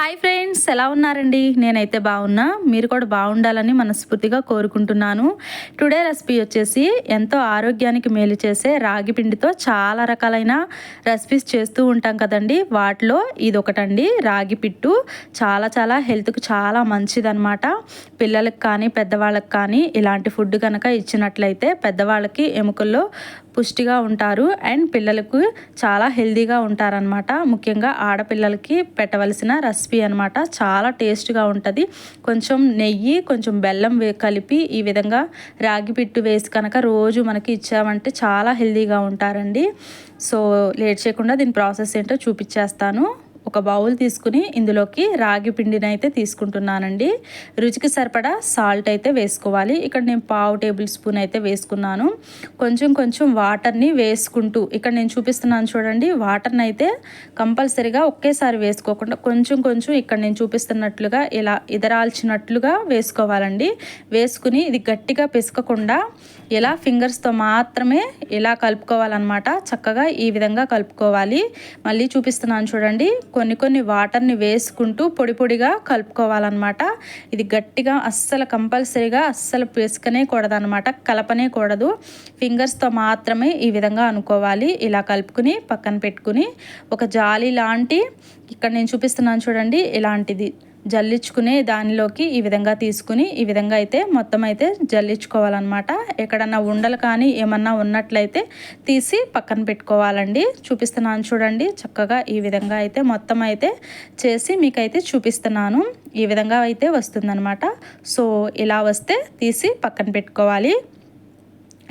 Hi friends ఎలా ఉన్నారండి? నేనైతే బాగున్నా. మీరు కూడా బాగుండాలని మనస్ఫూర్తిగా కోరుకుంటున్నాను. టుడే రెసిపీ వచ్చేసి ఎంతో ఆరోగ్యానికి మేలు చేసే రాగి పిండితో చాలా రకాలైన రెసిపీస్ చేస్తూ ఉంటాం కదండి. వాటిలో ఇది ఒకటండి రాగి పిట్టు. చాలా చాలా హెల్త్కి చాలా మంచిదన్నమాట. పిల్లలకు కానీ పెద్దవాళ్ళకి కానీ ఇలాంటి ఫుడ్ కనుక ఇచ్చినట్లయితే పెద్దవాళ్ళకి ఎముకల్లో పుష్టిగా ఉంటారు. అండ్ పిల్లలకు చాలా హెల్దీగా ఉంటారనమాట ముఖ్యంగా ఆడపిల్లలకి పెట్టవలసిన రెసిపీ అనమాట చాలా టేస్ట్గా ఉంటుంది. కొంచెం నెయ్యి కొంచెం బెల్లం కలిపి ఈ విధంగా రాగి పిట్టు వేసి కనుక రోజు మనకి ఇచ్చామంటే చాలా హెల్తీగా ఉంటారండి. సో లేట్ చేయకుండా దీని ప్రాసెస్ ఏంటో చూపించేస్తాను ఒక బౌల్ తీసుకుని ఇందులోకి రాగి పిండిని అయితే తీసుకుంటున్నానండి. రుచికి సరిపడా సాల్ట్ అయితే వేసుకోవాలి. ఇక్కడ నేను పావు టేబుల్ స్పూన్ అయితే వేసుకున్నాను. కొంచెం కొంచెం వాటర్ని వేసుకుంటూ ఇక్కడ నేను చూపిస్తున్నాను చూడండి వాటర్ని అయితే కంపల్సరీగా ఒకేసారి వేసుకోకుండా కొంచెం కొంచెం ఇక్కడ నేను చూపిస్తున్నట్లుగా ఇలా ఇదరాల్చినట్లుగా వేసుకోవాలండి. వేసుకుని ఇది గట్టిగా పిసకకుండా ఇలా ఫింగర్స్తో మాత్రమే ఇలా కలుపుకోవాలన్నమాట. చక్కగా ఈ విధంగా కలుపుకోవాలి. మళ్ళీ చూపిస్తున్నాను చూడండి. కొన్ని కొన్ని వాటర్ని వేసుకుంటూ పొడి పొడిగా కలుపుకోవాలన్నమాట. ఇది గట్టిగా అస్సలు కంపల్సరీగా అస్సలు పిసుకనే కూడదనమాట కలపనే కూడదు. ఫింగర్స్తో మాత్రమే ఈ విధంగా అనుకోవాలి. ఇలా కలుపుకుని పక్కన పెట్టుకుని. ఒక జాలి లాంటి ఇక్కడ నేను చూపిస్తున్నాను చూడండి ఇలాంటిది. జల్లించుకునే దానిలోకి ఈ విధంగా తీసుకుని ఈ విధంగా అయితే మొత్తం అయితే జల్లించుకోవాలన్నమాట. ఎక్కడన్నా ఉండలు కానీ ఏమన్నా ఉన్నట్లయితే తీసి పక్కన పెట్టుకోవాలండి. చూపిస్తున్నాను చూడండి. చక్కగా ఈ విధంగా అయితే మొత్తం అయితే చేసి మీకైతే చూపిస్తున్నాను. ఈ విధంగా అయితే వస్తుందన్నమాట. సో ఇలా వస్తే తీసి పక్కన పెట్టుకోవాలి.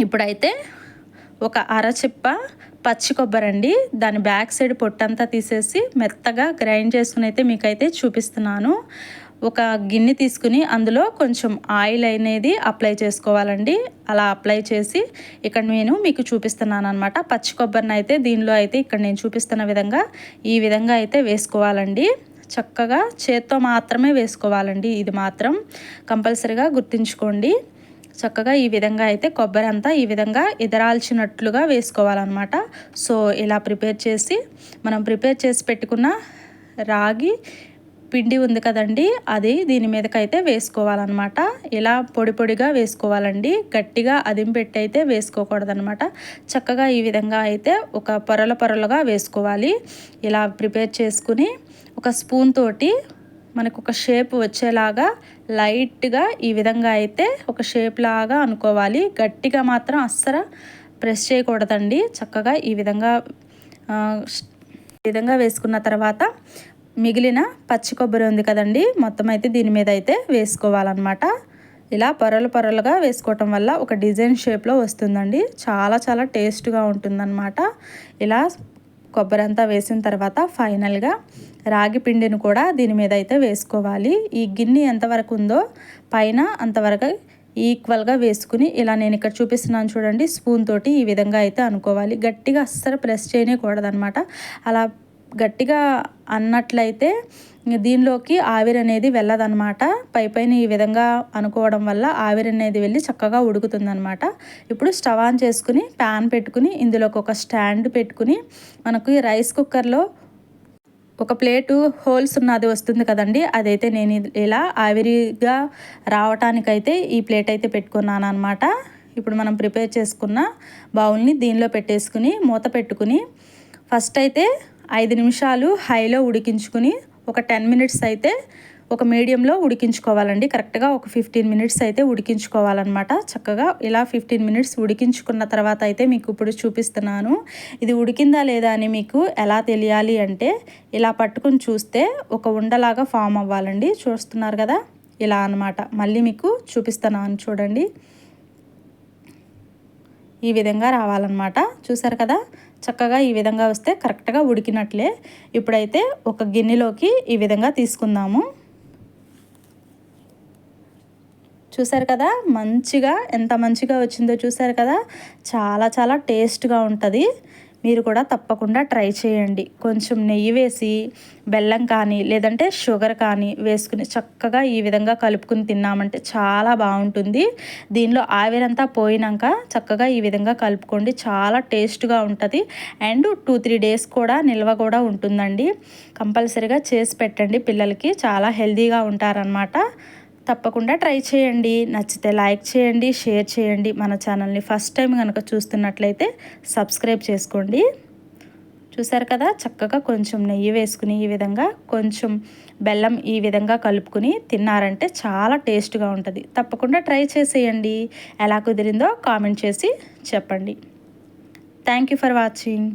ఇప్పుడైతే ఒక అరచిప్ప పచ్చి కొబ్బరి అండి. దాని బ్యాక్ సైడ్ పొట్టంతా తీసేసి మెత్తగా గ్రైండ్ చేసుకుని అయితే మీకైతే చూపిస్తున్నాను. ఒక గిన్నె తీసుకుని అందులో కొంచెం ఆయిల్ అనేది అప్లై చేసుకోవాలండి. అలా అప్లై చేసి ఇక్కడ నేను మీకు చూపిస్తున్నాను అనమాట పచ్చి కొబ్బరిని అయితే దీనిలో అయితే ఇక్కడ నేను చూపిస్తున్న విధంగా ఈ విధంగా అయితే వేసుకోవాలండి. చక్కగా చేత్తో మాత్రమే వేసుకోవాలండి. ఇది మాత్రం కంపల్సరీగా గుర్తుంచుకోండి. చక్కగా ఈ విధంగా అయితే కొబ్బరి అంతా ఈ విధంగా ఎదరాల్చినట్లుగా వేసుకోవాలన్నమాట. సో ఇలా ప్రిపేర్ చేసి మనం ప్రిపేర్ చేసి పెట్టుకున్న రాగి పిండి ఉంది కదండి అది దీని మీదకైతే వేసుకోవాలన్నమాట. ఇలా పొడి పొడిగా వేసుకోవాలండి. గట్టిగా అదిం పెట్టి అయితే వేసుకోకూడదనమాట చక్కగా ఈ విధంగా అయితే ఒక పొరల పొరలుగా వేసుకోవాలి. ఇలా ప్రిపేర్ చేసుకుని ఒక స్పూన్ తోటి మనకు ఒక షేప్ వచ్చేలాగా లైట్గా ఈ విధంగా అయితే ఒక షేప్ లాగా అనుకోవాలి. గట్టిగా మాత్రం అస్సలు ప్రెస్ చేయకూడదండి. చక్కగా ఈ విధంగా ఈ విధంగా వేసుకున్న తర్వాత మిగిలిన పచ్చి కొబ్బరి ఉంది కదండి మొత్తం అయితే దీని మీద అయితే వేసుకోవాలన్నమాట. ఇలా పొరలు పొరలుగా వేసుకోవటం వల్ల ఒక డిజైన్ షేప్లో వస్తుందండి. చాలా చాలా టేస్ట్గా ఉంటుందన్నమాట. ఇలా కొబ్బరి అంతా వేసిన తర్వాత ఫైనల్గా రాగి పిండిని కూడా దీని మీద అయితే వేసుకోవాలి. ఈ గిన్నె ఎంతవరకు ఉందో పైన అంతవరకు ఈక్వల్గా వేసుకుని ఇలా నేను ఇక్కడ చూపిస్తున్నాను చూడండి స్పూన్ తోటి ఈ విధంగా అయితే అనుకోవాలి. గట్టిగా అస్సలు ప్రెస్ చేయకూడదనమాట అలా గట్టిగా అన్నట్లయితే దీనిలోకి ఆవిరి అనేది వెళ్ళదనమాట పై పైన ఈ విధంగా అనుకోవడం వల్ల ఆవిరి అనేది వెళ్ళి చక్కగా ఉడుకుతుందనమాట ఇప్పుడు స్టవ్ ఆన్ చేసుకుని ప్యాన్ పెట్టుకుని ఇందులోకి ఒక స్టాండ్ పెట్టుకుని మనకు రైస్ కుక్కర్లో ఒక ప్లేటు హోల్స్ ఉన్నది వస్తుంది కదండి. అదైతే నేను ఇలా ఆవిరిగా రావటానికైతే ఈ ప్లేట్ అయితే పెట్టుకున్నాను అనమాట ఇప్పుడు మనం ప్రిపేర్ చేసుకున్న బౌల్ని దీనిలో పెట్టేసుకుని మూత పెట్టుకుని ఫస్ట్ అయితే ఐదు నిమిషాలు హైలో ఉడికించుకుని ఒక టెన్ మినిట్స్ అయితే ఒక మీడియంలో ఉడికించుకోవాలండి. కరెక్ట్గా ఒక ఫిఫ్టీన్ మినిట్స్ అయితే ఉడికించుకోవాలన్నమాట. చక్కగా ఇలా ఫిఫ్టీన్ మినిట్స్ ఉడికించుకున్న తర్వాత అయితే మీకు ఇప్పుడు చూపిస్తున్నాను. ఇది ఉడికిందా లేదా అని మీకు ఎలా తెలియాలి అంటే ఇలా పట్టుకుని చూస్తే ఒక ఉండలాగా ఫామ్ అవ్వాలండి. చూస్తున్నారు కదా? ఇలా అనమాట మళ్ళీ మీకు చూపిస్తున్నాను చూడండి. ఈ విధంగా రావాలన్నమాట. చూసారు కదా? చక్కగా ఈ విధంగా వస్తే కరెక్ట్గా ఉడికినట్లే. ఇప్పుడైతే ఒక గిన్నెలోకి ఈ విధంగా తీసుకుందాము. చూసారు కదా? మంచిగా ఎంత మంచిగా వచ్చిందో చూసారు కదా? చాలా చాలా టేస్ట్గా ఉంటుంది. మీరు కూడా తప్పకుండా ట్రై చేయండి. కొంచెం నెయ్యి వేసి బెల్లం కానీ లేదంటే షుగర్ కానీ వేసుకుని చక్కగా ఈ విధంగా కలుపుకుని తిన్నామంటే చాలా బాగుంటుంది. దీనిలో ఆవిరంతా పోయినాక చక్కగా ఈ విధంగా కలుపుకోండి. చాలా టేస్ట్గా ఉంటుంది. అండ్ టూ త్రీ డేస్ కూడా నిల్వ కూడా ఉంటుందండి. కంపల్సరీగా చేసి పెట్టండి పిల్లలకి. చాలా హెల్తీగా ఉంటారనమాట తప్పకుండా ట్రై చేయండి. నచ్చితే లైక్ చేయండి షేర్ చేయండి. మన ఛానల్ని ఫస్ట్ టైం కనుక చూస్తున్నట్లయితే సబ్స్క్రైబ్ చేసుకోండి. చూసారు కదా? చక్కగా కొంచెం నెయ్యి వేసుకుని ఈ విధంగా కొంచెం బెల్లం ఈ విధంగా కలుపుకుని తిన్నారంటే చాలా టేస్ట్గా ఉంటుంది. తప్పకుండా ట్రై చేసేయండి. ఎలా కుదిరిందో కామెంట్ చేసి చెప్పండి. Thank you for watching.